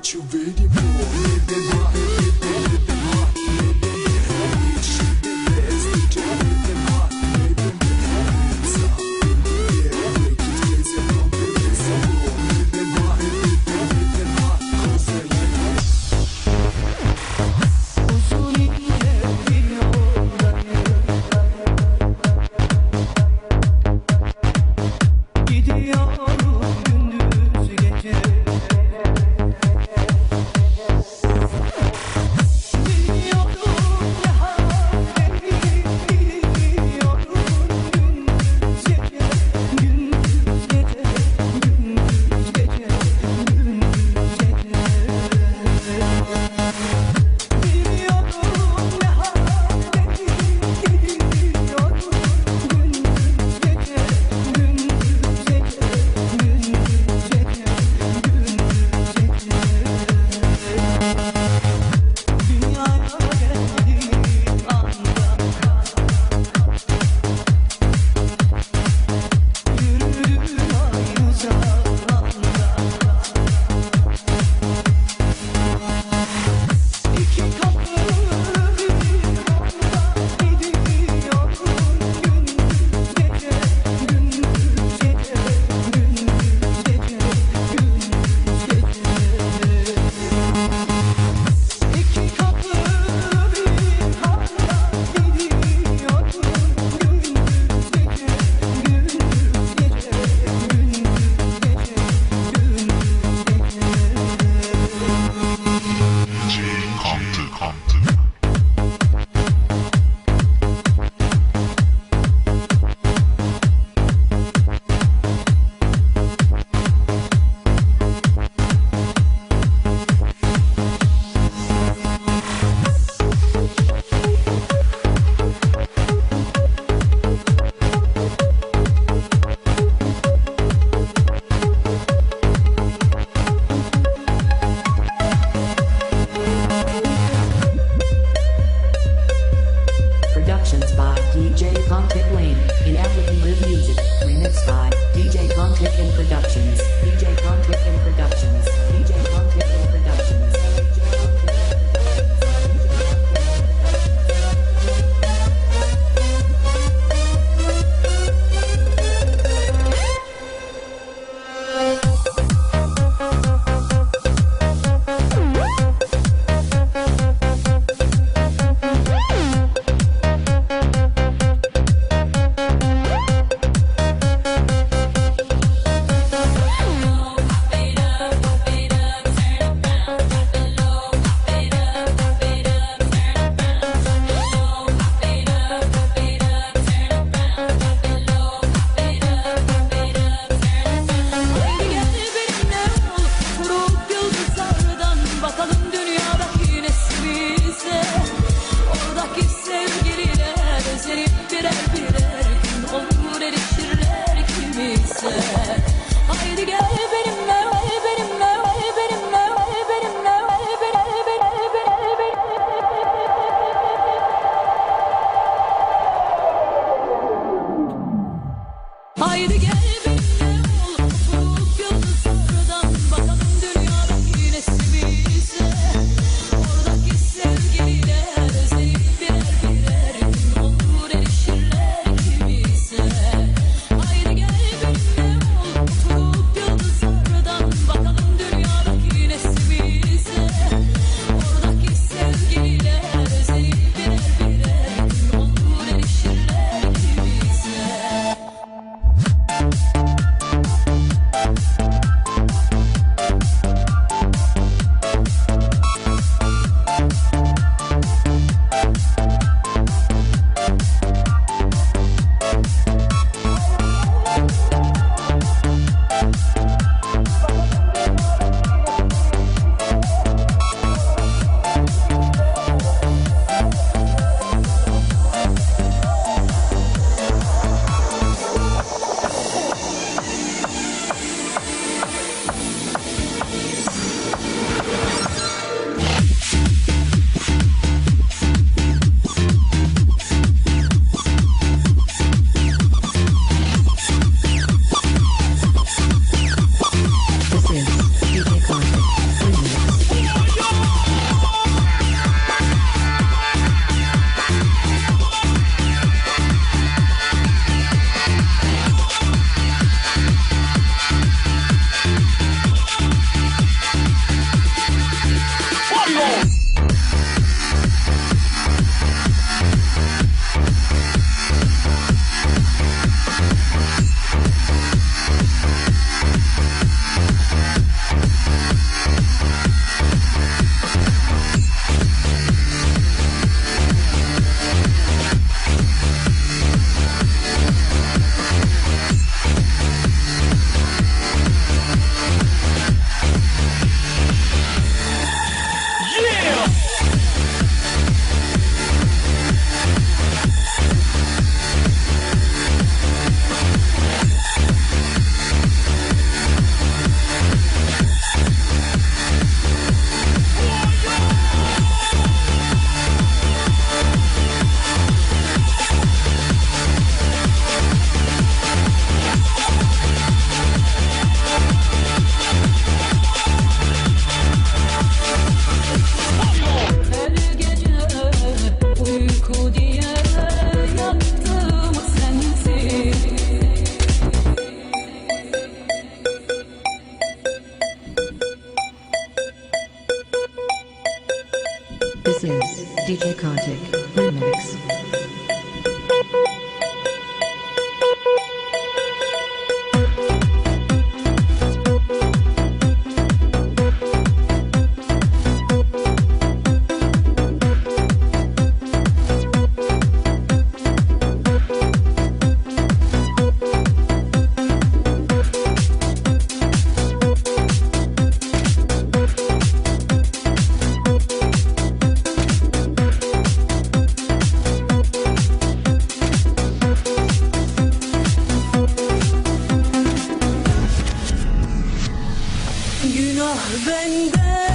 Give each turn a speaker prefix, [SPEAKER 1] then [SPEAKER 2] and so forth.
[SPEAKER 1] what you really mean.
[SPEAKER 2] Birer birer gün olur erişirler kimse. Haydi gel benimle Haydi gel Günah benden